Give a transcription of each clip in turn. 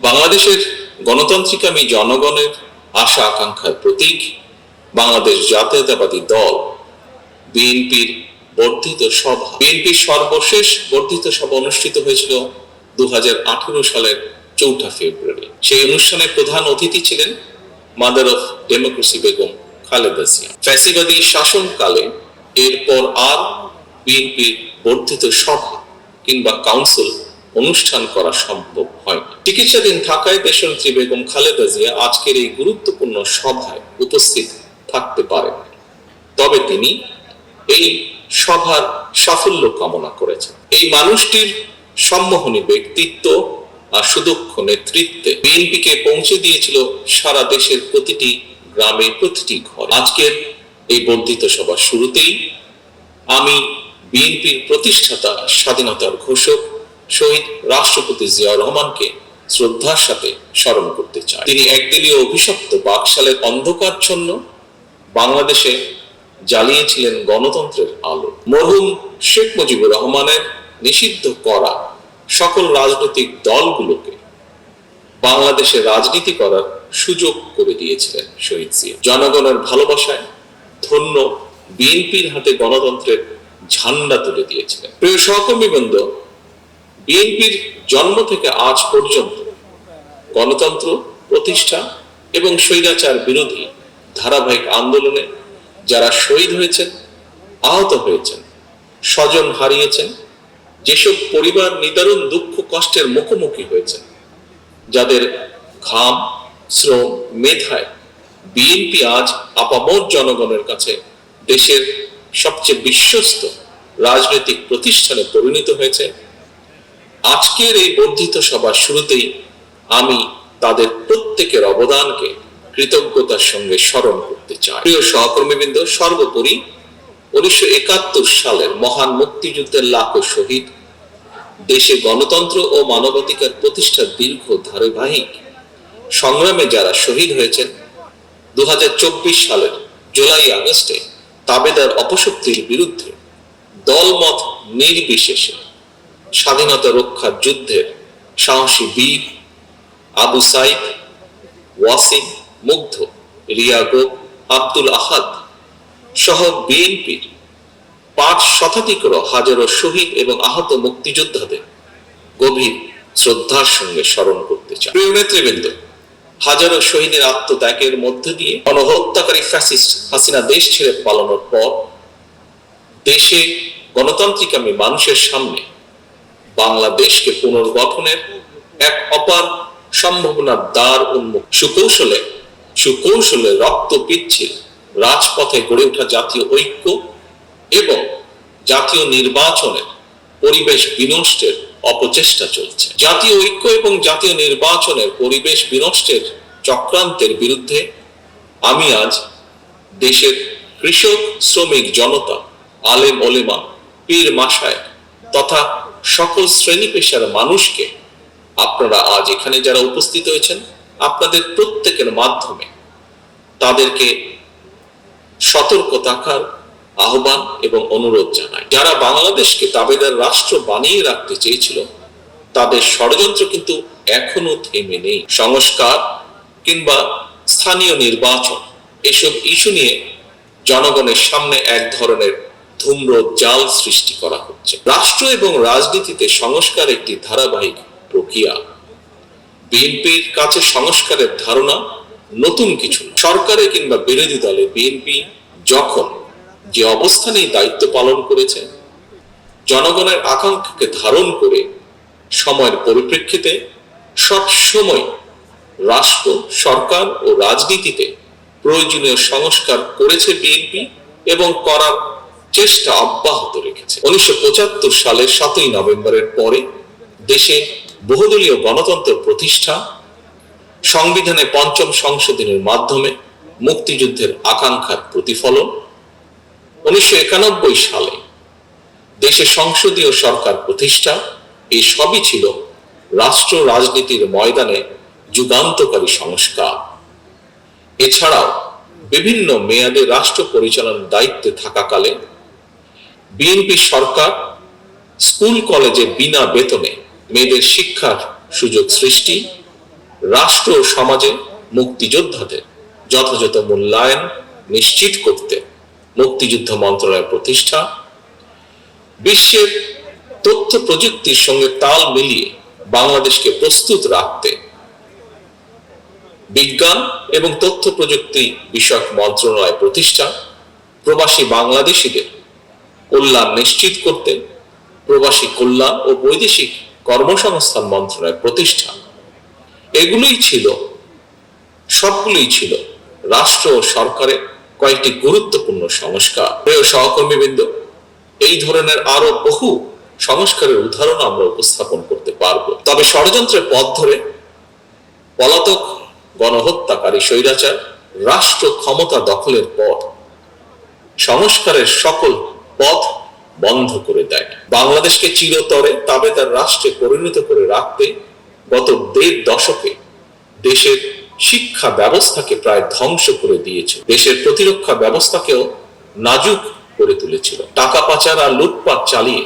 বাংলাদেশের গণতান্ত্রিকামী জনগণের আশা আকাঙ্ক্ষার প্রতীক, বাংলাদেশ জাতীয়তাবাদী দল, বিএনপির বর্ধিত সভা। বিএনপির সর্বশেষ বর্ধিত সভা অনুষ্ঠিত হয়েছিল দু সালের চৌঠা ফেব্রুয়ারি। সেই অনুষ্ঠানে প্রধান অতিথি ছিলেন mother of democracy Begum Khaleda Zia. ফ্যাসিবাদী শাসনকালে এরপর আর বিএনপির বর্ধিত সভা কিংবা কাউন্সিল অনুষ্ঠান করা সম্ভব হয়নি চিকিৎসাধীন থাকায় দেশনেত্রী বেগম খালেদা জিয়া আজকের এই গুরুত্বপূর্ণ সভায় উপস্থিত থাকতে পারেন। তবে তিনি এই সভার সাফল্য কামনা করেছেন। এই মানুষটির সম্মোহনী ব্যক্তিত্ব আর সুদক্ষ নেতৃত্বে বিএনপিকে পৌঁছে দিয়েছিল সারা দেশের প্রতিটি গ্রামে প্রতিটি ঘর। আজকের এই বর্ধিত সভার শুরুতেই আমি বিএনপির প্রতিষ্ঠাতা স্বাধীনতার ঘোষক শহীদ রাষ্ট্রপতি জিয়াউর রহমানকে শ্রদ্ধার সাথে স্মরণ করতে চাই তিনি একদলীয় অভিশপ্ত বাকশালের অন্ধকারচ্ছন্ন বাংলাদেশে জ্বালিয়েছিলেন গণতন্ত্রের আলো। মরহুম শেখ মুজিবুর রহমানের নিষিদ্ধ করা সকল রাজনৈতিক দলগুলোকে বাংলাদেশে রাজনীতি করার সুযোগ করে দিয়েছিলেন শহীদ জিয়া। জনগণের ভালোবাসায় ধন্য বিএনপির হাতে গণতন্ত্রের ঝান্ডা তুলে দিয়েছিলেন। প্রিয় সহকর্মীবৃন্দ বিএনপির জন্ম থেকে আজ পর্যন্ত গণতন্ত্র, প্রতিষ্ঠা এবং স্বৈরাচার বিরোধী ধারাবাহিক আন্দোলনে যারা শহীদ হয়েছেন, আহত হয়েছেন, স্বজন হারিয়েছেন, যেসব পরিবার নিদারুণ দুঃখ কষ্টের মুখোমুখি হয়েছেন, যাদের ঘাম, শ্রম, মেধায় বিএনপি আজ আপামর জনগণের কাছে দেশের সবচেয়ে বিশ্বস্ত রাজনৈতিক প্রতিষ্ঠানে পরিণত হয়েছে। আজকের এই বর্ধিত সভার শুরুতেই আমি তাদের প্রত্যেকের অবদানকে কৃতজ্ঞতার সঙ্গে স্মরণ করতে চাই। প্রিয় সহকর্মীবৃন্দ, সর্বোপরি উনিশশো একাত্তর সালের মহান মুক্তিযুদ্ধের লাখো শহীদ, দেশে গণতন্ত্র ও মানবাধিকার প্রতিষ্ঠার দীর্ঘ ধারাবাহিক সংগ্রামে যারা শহীদ হয়েছেন দু হাজার চব্বিশ সালের জুলাই আগস্টে তাবেদার অপশক্তির বিরুদ্ধে দলমত নির্বিশেষে স্বাধীনতা রক্ষার যুদ্ধের সাহসী বীর আবু সাইদ, ওয়াসিম, মুগ্ধ, রিয়াগো, আব্দুল আহাদ সহ বিএনপির পাঁচ শতাধিকর হাজারো শহীদ এবং আহত মুক্তিযোদ্ধাদের গভীর শ্রদ্ধার সঙ্গে স্মরণ করতে চাই প্রিয় নেতৃবৃন্দ, হাজারো শহীদের আত্মত্যাগের মধ্য দিয়ে গণহত্যাকারী ফ্যাসিস্ট হাসিনা দেশ ছেড়ে পালানোর পর দেশে গণতান্ত্রিক আমি মানুষের সামনে বাংলাদেশকে পুনর্গঠনের এক অপার সম্ভাবনার দ্বার উন্মুখ সুকৌশলে সুকৌশলে রক্ত পিচ্ছিল রাজপথে গড়ে ওঠা জাতীয় ঐক্য এবং জাতীয় নির্বাচনের পরিবেশ বিনষ্টের অপচেষ্টা চলছে। জাতীয় ঐক্য এবং জাতীয় নির্বাচনের পরিবেশ বিনষ্টের চক্রান্তের বিরুদ্ধে আমি আজ দেশের কৃষক শ্রমিক জনতা আলেম ওলেমা পীর মাসায় তথা সকল শ্রেণি পেশার মানুষকে আপনারা আজ এখানে যারা উপস্থিত হয়েছেন, আপনাদের প্রত্যেকের মাধ্যমে তাদেরকে সতর্ক থাকার আহ্বান এবং অনুরোধ জানায় যারা বাংলাদেশকে তাবেদার রাষ্ট্র বানিয়ে রাখতে চেয়েছিল, তাদের ষড়যন্ত্র কিন্তু এখনও থেমে নেই। সংস্কার কিংবা স্থানীয় নির্বাচন, এসব ইস্যু নিয়ে জনগণের সামনে এক ধরনের ধূম্র জাল সৃষ্টি করা হচ্ছে। রাষ্ট্র এবং রাজনীতিতে সংস্কার একটি ধারাবাহিক প্রক্রিয়া। বিএনপির কাছে সংস্কারের ধারণা নতুন কিছু সরকারে কিংবা বিরোধী দলে বিএনপি যখন যে অবস্থানেই দায়িত্ব পালন করেছে, জনগণের আকাঙ্ক্ষাকে ধারণ করে সময়ের পরিপ্রেক্ষিতে সব সময় রাষ্ট্র, সরকার ও রাজনীতিতে প্রয়োজনীয় সংস্কার করেছে বিএনপি এবং করার চেষ্টা অব্যাহত রেখেছে। উনিশশো পঁচাত্তর সালের সাতই নভেম্বরের পরে দেশে বহুদলীয় গণতন্ত্র প্রতিষ্ঠা, সংবিধানে পঞ্চম সংশোধনের মাধ্যমে মুক্তিযুদ্ধের আকাঙ্ক্ষার প্রতিফলন। উনিশশো একানব্বই সালে দেশে সংসদীয় সরকার প্রতিষ্ঠা, এই সবই ছিল রাষ্ট্র রাজনীতির ময়দানে যুগান্তকারী সংস্কার। এছাড়াও বিভিন্ন মেয়াদে রাষ্ট্র পরিচালনার দায়িত্বে থাকাকালে বিএনপি সরকার স্কুল কলেজে বিনা বেতনে মেয়েদের শিক্ষার সুযোগ সৃষ্টি, রাষ্ট্র ও সমাজে মুক্তিযোদ্ধাদের যথাযথ মূল্যায়ন নিশ্চিত করতে মুক্তিযুদ্ধ মন্ত্রণালয় প্রতিষ্ঠা, বিশ্বের তথ্য প্রযুক্তির সঙ্গে তাল মিলিয়ে বাংলাদেশকে প্রস্তুত রাখতে বিজ্ঞান এবং তথ্য প্রযুক্তি বিষয়ক মন্ত্রণালয় প্রতিষ্ঠা, প্রবাসী বাংলাদেশিদের কল্যাণ নিশ্চিত করতে প্রবাসী কল্যাণ ও বৈদেশিক কর্মসংস্থান মন্ত্রণালয় প্রতিষ্ঠা। এগুলোই ছিল, সবগুলোই ছিল রাষ্ট্র ও সরকারের কয়েকটি গুরুত্বপূর্ণ সংস্কার। প্রিয় সহকর্মীবৃন্দ, এই ধরনের আরও বহু সংস্কারের উদাহরণ আমরা উপস্থাপন করতে পারব। তবে ষড়যন্ত্রের পথ ধরে পলাতক গণহত্যাকারী স্বৈরাচার, রাষ্ট্র ক্ষমতা দখলের পর সংস্কারের সকল পথ বন্ধ করে দেয়। বাংলাদেশকে চিরতরে তাবেদার রাষ্ট্রে পরিণত করে রাখতে গত দেড় দশকে দেশের শিক্ষা ব্যবস্থাকে প্রায় ধ্বংস করে দিয়েছে। দেশের প্রতিরক্ষা ব্যবস্থাকেও নাজুক করে তুলেছিল। টাকা পাচার আর লুটপাট চালিয়ে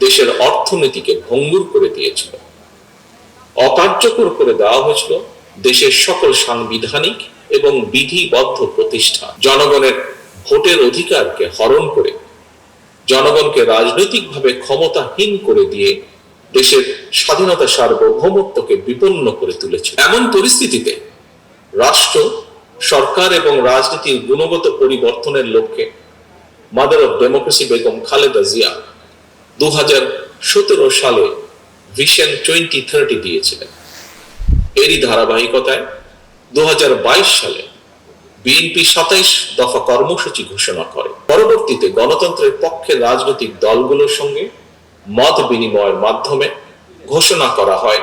দেশের অর্থনীতিকে ভঙ্গুর করে দিয়েছিল। অকার্যকর করে দেওয়া হয়েছিল দেশের সকল সাংবিধানিক এবং বিধিবদ্ধ প্রতিষ্ঠা। জনগণের ভোটের অধিকারকে হরণ করে জনগণকে রাজনৈতিকভাবে ক্ষমতাহীন করে দিয়ে দেশের স্বাধীনতা সার্বভৌমত্বকে বিপন্ন করে তুলেছে। এমন পরিস্থিতিতে রাষ্ট্র, সরকার এবং রাজনীতির গুণগত পরিবর্তনের লক্ষ্যে mother of democracy Begum Khaleda Zia দু হাজার সতেরো সালে ভিশন টোয়েন্টি থার্টি দিয়েছিলেন। এরই ধারাবাহিকতায় দু হাজার বাইশ সালে বিএনপি সাতাইশ দফা কর্মসূচি ঘোষণা করে। পরবর্তীতে গণতন্ত্রের পক্ষে রাজনৈতিক দলগুলোর সঙ্গে মত বিনিময়ের মাধ্যমে ঘোষণা করা হয়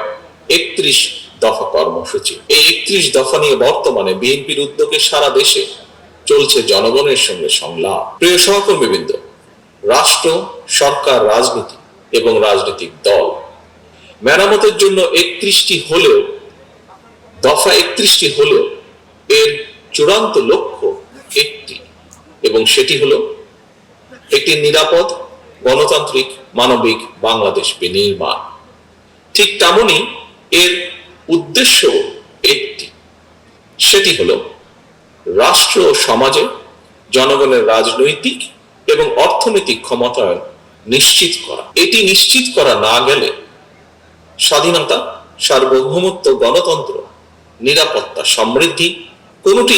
একত্রিশ দফা কর্মসূচি। এই একত্রিশ দফা নিয়ে বর্তমানে বিএনপির উদ্যোগে সারা দেশে চলছে জনগণের সঙ্গে সংলাপ। প্রিয় সহকর্মীবৃন্দ, রাষ্ট্র, সরকার, রাজনীতি এবং রাজনৈতিক দল মেরামতের জন্য একত্রিশটি হলেও, দফা একত্রিশটি হলেও এর চূড়ান্ত লক্ষ্য একটি, এবং সেটি হলো একটি নিরাপদ গণতান্ত্রিক মানবিক বাংলাদেশ বিনির্মাণ। ঠিক তেমনি এর উদ্দেশ্য একটি, সেটি হলো রাষ্ট্র ও সমাজে জনগণের রাজনৈতিক এবং অর্থনৈতিক ক্ষমতায়ন নিশ্চিত করা। এটি নিশ্চিত করা না গেলে স্বাধীনতা, সার্বভৌমত্ব, গণতন্ত্র, নিরাপত্তা, সমৃদ্ধি কোনটি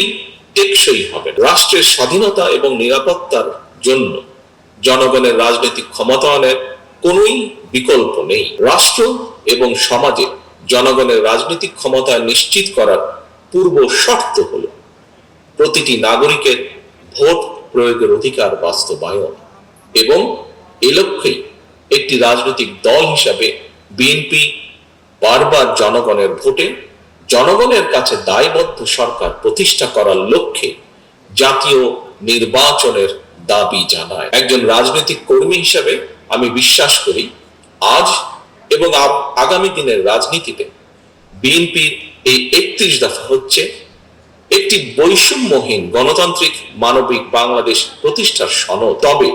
টেকসই হবে রাষ্ট্রের স্বাধীনতা এবং নিরাপত্তার জন্য জনগণের রাজনৈতিক ক্ষমতায়নের কোনোই বিকল্প নেই। রাষ্ট্র এবং সমাজে জনগণের রাজনৈতিক ক্ষমতা নিশ্চিত করার পূর্ব শর্ত হল প্রতিটি নাগরিকের ভোট প্রয়োগের অধিকার বাস্তবায়ন এবং এ লক্ষ্যেই একটি রাজনৈতিক দল হিসাবে বিএনপি বারবার জনগণের ভোটে জনগণের কাছে দায়বদ্ধ সরকার প্রতিষ্ঠা করার লক্ষ্যে জাতীয় নির্বাচনের দাবি জানায়। একজন রাজনৈতিক কর্মী হিসেবে আমি বিশ্বাস করি, আজ এবং আগামী দিনের রাজনীতিতে বিএনপির এই একত্রিশ দফা হচ্ছে একটি বৈষম্যহীন গণতান্ত্রিক মানবিক বাংলাদেশ প্রতিষ্ঠার সনদ। তবে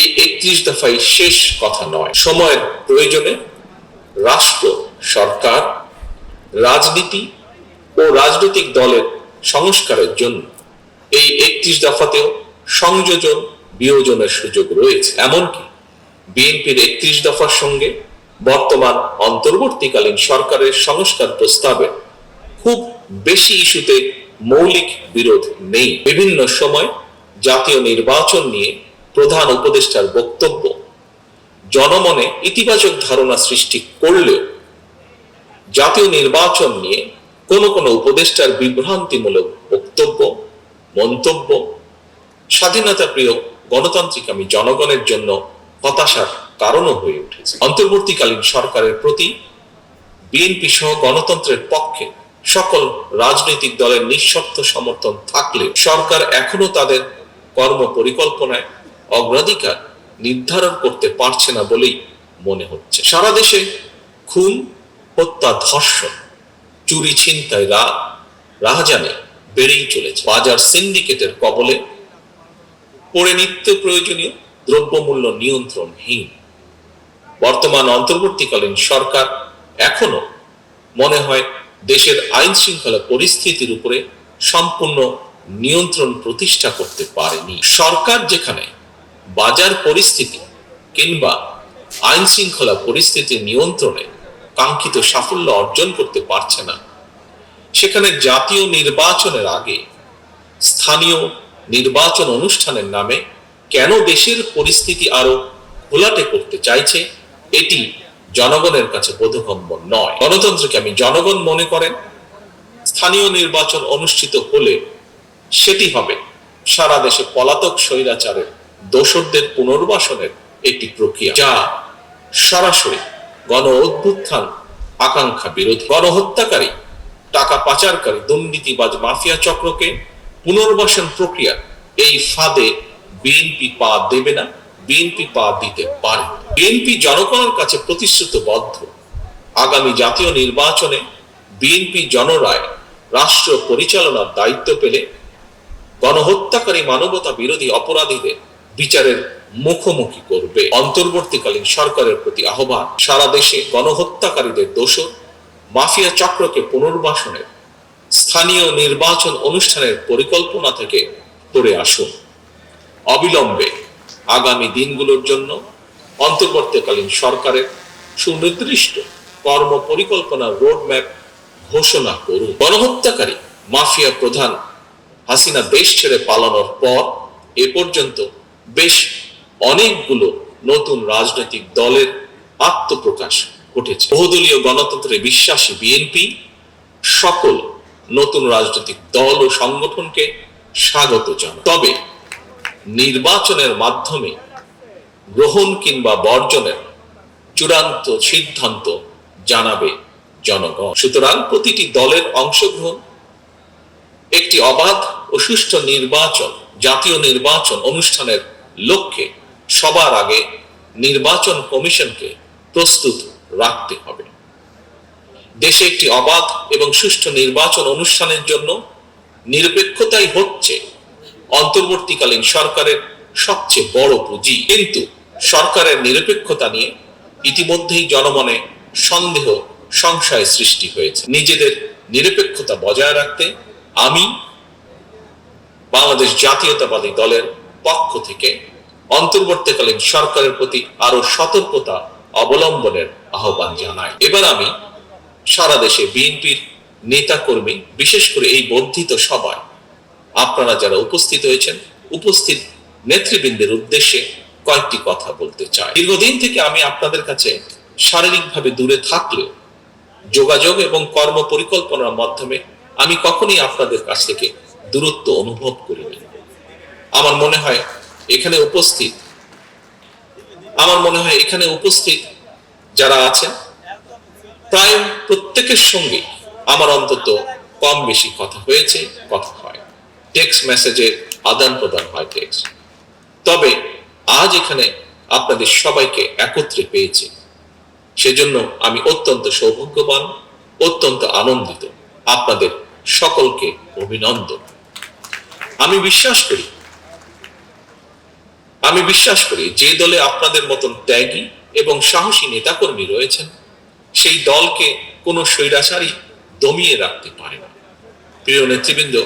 এই একত্রিশ দফাই শেষ কথা নয়। সময়ের প্রয়োজনে রাষ্ট্র, সরকার রাজনীতি ও রাজনৈতিক দলের সংস্কারের জন্য এই একত্রিশ দফাতেও সংযোজন, বিয়োজনের সুযোগ রয়েছে। এমনকি বিএনপির একত্রিশ দফার সঙ্গে বর্তমান অন্তর্বর্তীকালীন সরকারের সংস্কার প্রস্তাবে খুব বেশি ইস্যুতে মৌলিক বিরোধ নেই। বিভিন্ন সময় জাতীয় নির্বাচন নিয়ে প্রধান উপদেষ্টার বক্তব্য জনমনে ইতিবাচক ধারণা সৃষ্টি করলেও জাতীয় নির্বাচন নিয়ে কোন কোন উপদেষ্টার বিভ্রান্তিমূলক বক্তব্য, মন্তব্য স্বাধীনতা প্রিয় গণতান্ত্রিক আমি জনগণের জন্য হতাশার কারণও হয়ে উঠেছে। অন্তর্বর্তীকালীন সরকারের প্রতি বিএনপি সহ গণতন্ত্রের পক্ষে সকল রাজনৈতিক দলের নিঃশর্ত সমর্থন থাকলে সরকার এখনও তাদের কর্ম পরিকল্পনায় অগ্রাধিকার নির্ধারণ করতে পারছে না বলেই মনে হচ্ছে। সারা দেশে খুন হত্যা, ধর্ষণ, চুরি, ছিনতাই রা রাহাজানে বেড়েই চলেছে। বাজার সিন্ডিকেটের কবলে পড়ে নিত্য প্রয়োজনীয় দ্রব্যমূল্য নিয়ন্ত্রণহীন। বর্তমান অন্তর্বর্তীকালীন সরকার এখনও মনে হয় দেশের আইন শৃঙ্খলা পরিস্থিতির উপরে সম্পূর্ণ নিয়ন্ত্রণ প্রতিষ্ঠা করতে পারেনি। সরকার যেখানে বাজার পরিস্থিতি কিংবা আইন শৃঙ্খলা পরিস্থিতি নিয়ন্ত্রণে কাঙ্ক্ষিত সাফল্য অর্জন করতে পারছে না। সেখানে জাতীয় নির্বাচনের আগে স্থানীয় নির্বাচন অনুষ্ঠানের নামে কেন দেশের পরিস্থিতি আরও ঘোলাটে করতে চাইছে, এটি জনগণের কাছে বোধগম্য নয়। গণতন্ত্রকে আমি জনগণ মনে করেন, স্থানীয় নির্বাচন অনুষ্ঠিত হলে সেটি হবে সারা দেশে পলাতক স্বৈরাচারের দোসরদের পুনর্বাসনের একটি প্রক্রিয়া, যা সরাসরি গণ অভ্যুত্থান আকাঙ্ক্ষা বিরোধী গণহত্যাকারী টাকা পাচারকারী, দুর্নীতিবাজ মাফিয়া চক্রকে পুনর্বাসন প্রক্রিয়া, এই ফাঁদে বিএনপি পা দেবে না, বিএনপি পা দিতে পারে বিএনপি জনগণের কাছে প্রতিশ্রুতবদ্ধ। আগামী জাতীয় নির্বাচনে বিএনপি জনরায় রাষ্ট্র পরিচালনার দায়িত্ব পেলে গণহত্যাকারী মানবতা বিরোধী অপরাধীদের বিচারের মুখোমুখি করবে। অন্তর্বর্তীকালীন সরকারের প্রতি আহ্বান, সারা দেশে গণহত্যাকারীদের দোষর, মাফিয়া চক্রকে পুনর্বাসনের স্থানীয় নির্বাচন অনুষ্ঠানের পরিকল্পনা থেকে সরে আসুন। অবিলম্বে আগামী দিনগুলোর জন্য অন্তর্বর্তীকালীন সরকারের সুনির্দিষ্ট কর্ম পরিকল্পনা রোডম্যাপ ঘোষণা করুন। গণহত্যাকারী মাফিয়া প্রধান হাসিনা দেশ ছেড়ে পালানোর পর এ পর্যন্ত বেশ অনেকগুলো নতুন রাজনৈতিক দলের আত্মপ্রকাশ ঘটেছে। বহুদলীয় গণতন্ত্রে বিশ্বাসী বিএনপি সকল নতুন রাজনৈতিক দল ও সংগঠনকে স্বাগত জানায়। তবে নির্বাচনের মাধ্যমে গ্রহণ কিংবা বর্জনের চূড়ান্ত সিদ্ধান্ত জানাবে জনগণ। সুতরাং প্রতিটি দলের অংশগ্রহণ, একটি অবাধ ও সুষ্ঠু নির্বাচন, জাতীয় নির্বাচন অনুষ্ঠানের লক্ষ্যে সবার আগে নির্বাচন কমিশনকে প্রস্তুত রাখতে হবে। দেশে একটি অবাধ এবং সুষ্ঠু নির্বাচন অনুষ্ঠানের জন্য নিরপেক্ষতাই হচ্ছে অন্তর্বর্তীকালীন সরকারের সবচেয়ে বড় পুঁজি। কিন্তু সরকারের নিরপেক্ষতা নিয়ে ইতিমধ্যেই জনমনে সন্দেহ, সংশয় সৃষ্টি হয়েছে। নিজেদের নিরপেক্ষতা বজায় রাখতে আমি বাংলাদেশ জাতীয়তাবাদী দলের পক্ষ থেকে অন্তর্বর্তীকালীন সরকারের প্রতি আরও সতর্কতা অবলম্বনের আহ্বান জানাই। এবার আমি সারা দেশে বিএনপির নেতাকর্মী, বিশেষ করে এই বর্ধিত সভায় আপনারা যারা উপস্থিত হয়েছেন, উপস্থিত নেতৃবৃন্দের উদ্দেশ্যে কয়েকটি কথা বলতে চাই। দীর্ঘদিন থেকে আমি আপনাদের কাছে শারীরিকভাবে দূরে থাকলেও যোগাযোগ এবং কর্ম পরিকল্পনার মাধ্যমে আমি কখনোই আপনাদের কাছ থেকে দূরত্ব অনুভব করিনি। আমার মনে হয় এখানে উপস্থিত, আমার মনে হয় এখানে উপস্থিত যারা আছেন, প্রায় প্রত্যেকের সঙ্গে আমার অন্তত কম বেশি কথা হয়েছে, কথা হয়। টেক্সট মেসেজের আদান প্রদান হয় টেক্সট। তবে আজ এখানে আপনাদের সবাইকে একত্রে পেয়েছি। সেজন্য আমি অত্যন্ত সৌভাগ্যবান, অত্যন্ত আনন্দিত। আপনাদের সকলকে অভিনন্দন। আমি বিশ্বাস করি আমি বিশ্বাস করি, যে দলে আপনাদের মতন ত্যাগী এবং সাহসী নেতাকর্মী রয়েছেন, সেই দলকে কোনো স্বৈরাচারী দমিয়ে রাখতে পারে না। প্রিয় নেতৃবৃন্দ,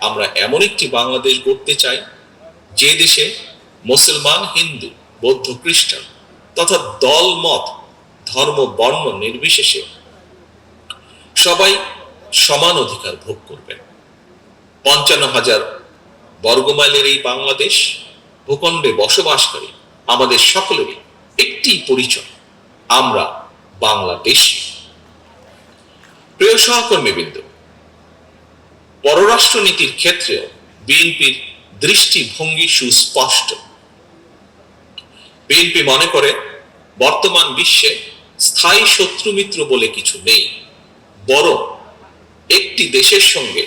আমরা এমন একটি বাংলাদেশ গড়তে চাই, যে দেশে মুসলমান, হিন্দু, বৌদ্ধ, খ্রিস্টান তথা দল, মত, ধর্ম, বর্ণ নির্বিশেষে সবাই সমান অধিকার ভোগ করবেন। পঞ্চান্ন হাজার বর্গমাইলের এই বাংলাদেশ ভূখণ্ডে বসবাসকারী আমাদের সকলেরই একটি পরিচয়। আমরা বাংলাদেশ। প্রিয় সহকর্মীবৃন্দ, পররাষ্ট্রনীতির ক্ষেত্রেও বিএনপির দৃষ্টিভঙ্গি সুস্পষ্ট। বিএনপি মনে করে, বর্তমান বিশ্বে স্থায়ী শত্রু মিত্র বলে কিছু নেই, বরং একটি দেশের সঙ্গে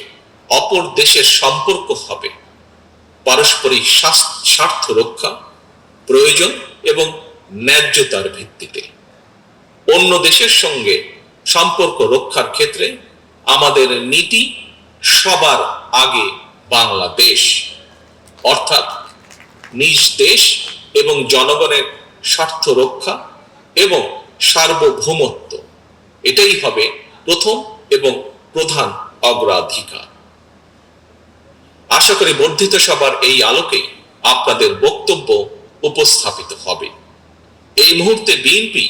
অপর দেশের সম্পর্ক হবে। পারস্পরিক স্বার্থ রক্ষা প্রয়োজন এবং ন্যায্যতার ভিত্তিতে। অন্য দেশের সঙ্গে সম্পর্ক রক্ষার ক্ষেত্রে আমাদের নীতি সবার আগে বাংলাদেশ। অর্থাৎ নিজ দেশ এবং জনগণের স্বার্থ রক্ষা এবং সার্বভৌমত্ব। এটাই হবে প্রথম এবং প্রধান অগ্রাধিকার। আশা করি বর্ধিত সবার এই আলোকে আপনাদের বক্তব্য উপস্থাপিত হবে। এই মুহূর্তে বিএনপি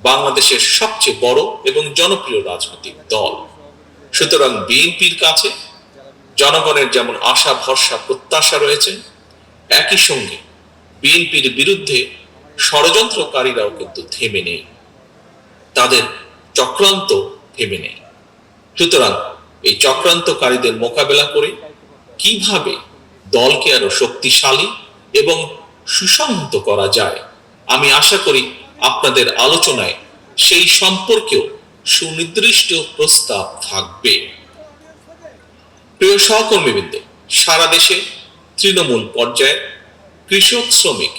বাংলাদেশের সবচেয়ে বড় এবং জনপ্রিয় রাজনৈতিক দল। সুতরাং বিএনপির কাছে জনগণের যেমন আশা, ভরসা, প্রত্যাশা রয়েছে, একই সঙ্গে বিএনপির বিরুদ্ধে ষড়যন্ত্রকারীরাও কিন্তু থেমে নেই। তাদের চক্রান্ত থেমে নেই। সুতরাং এই চক্রান্তকারীদের মোকাবেলা করে কীভাবে দলকে আরও শক্তিশালী এবং সুসংহত করা যায়? আমি আশা করি আপনাদের আলোচনায় সেই সম্পর্কেও সুনির্দিষ্ট প্রস্তাব থাকবে। প্রিয় সহকর্মীবৃন্দ, সারা দেশে তৃণমূল পর্যায়ে কৃষক শ্রমিক,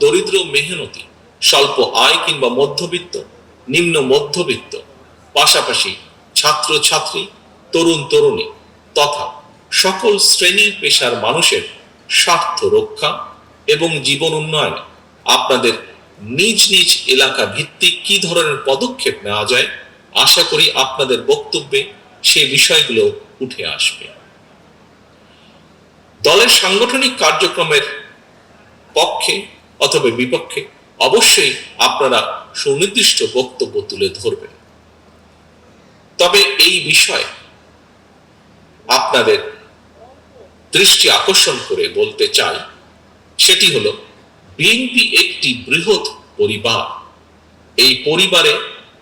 দরিদ্র মেহনতি, স্বল্প আয় কিংবা মধ্যবিত্ত, নিম্ন মধ্যবিত্ত, পাশাপাশি ছাত্র ছাত্রী তরুণ তরুণী তথা সকল শ্রেণির পেশার মানুষের স্বার্থ রক্ষা এবং জীবন উন্নয়নে। আপনাদের নিজ নিজ এলাকা ভিত্তিক কি ধরনের পদক্ষেপ নেওয়া যায়, আশা করি আপনাদের বক্তব্যে সেই বিষয়গুলো উঠে আসবে। দলের সাংগঠনিক কার্যক্রমের পক্ষে অথবা বিপক্ষে অবশ্যই আপনারা সুনির্দিষ্ট বক্তব্য তুলে ধরবেন। তবে এই বিষয়ে আপনাদের দৃষ্টি আকর্ষণ করে বলতে চাই, সেটি হলো, বিএনপি একটি বৃহৎ পরিবার। এই পরিবারে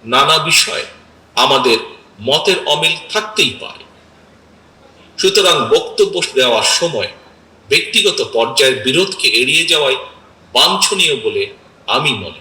নানা বিষয়ে আমাদের মতের অমিল থাকতেই পারে। সুতরাং বক্তব্য দেওয়ার সময় ব্যক্তিগত পর্যায়ের বিরোধকে এড়িয়ে যাওয়াই বাঞ্ছনীয় বলে আমি মনে